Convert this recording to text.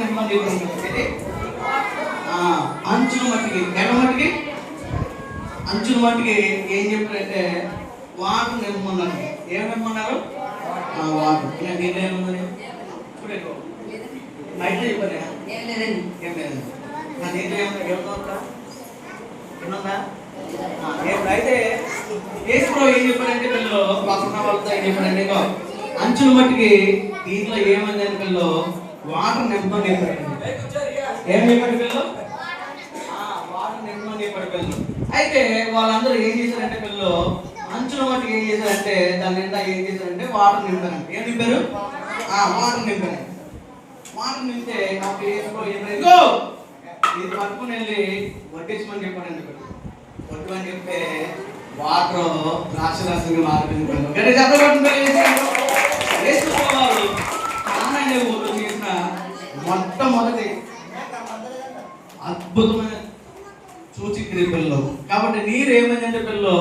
నిమ్మని చెప్పండి అంచుల మట్టికి ఎడ మట్టికి అంచుల మట్టికి ఏం చెప్పారంటే వాటర్ నిమ్మన్నారు ఏం నిమ్మన్నారు ఏముందని నైట్ చెప్పారు ఏం లేదండి. ఏం లేదు నా దీంట్లో ఏముంది ఏముందా ఏముందా ఆ, ఏం అయితే ఏం చెప్పారంటే పిల్లలు పక్కన వాళ్ళతో ఏం చెప్పారంటే అంచుల మట్టికి దీంట్లో ఏమైంది అంటే పిల్లలు వాటర్ నింపని ఏం పిల్లలు వాటర్ నింపని పిల్లలు అయితే వాళ్ళందరూ ఏం చేశారంటే పిల్లలు అంచుల వాటికి ఏం చేశారంటే దాని నిండా ఏం చేశారంటే వాటర్ నింపారు ఏం నింపారు? ఆ వాటర్ నింపారు వాటర్ నింపితే నాకు ప్లేస్లో ఏమైందో? ఇది పట్టుకుని వెళ్ళి వడ్డించమని చెప్పాడండి ఇక్కడ వడ్డు అని చెప్తే వాటర్ రాక్షరాశంగా మారిపోయింది గట్టి చెప్పబడుతుంది మొట్టమొదటి అద్భుతమైన సూచి పిల్లలు కాబట్టి నీరు ఏమైందంటే పిల్లలు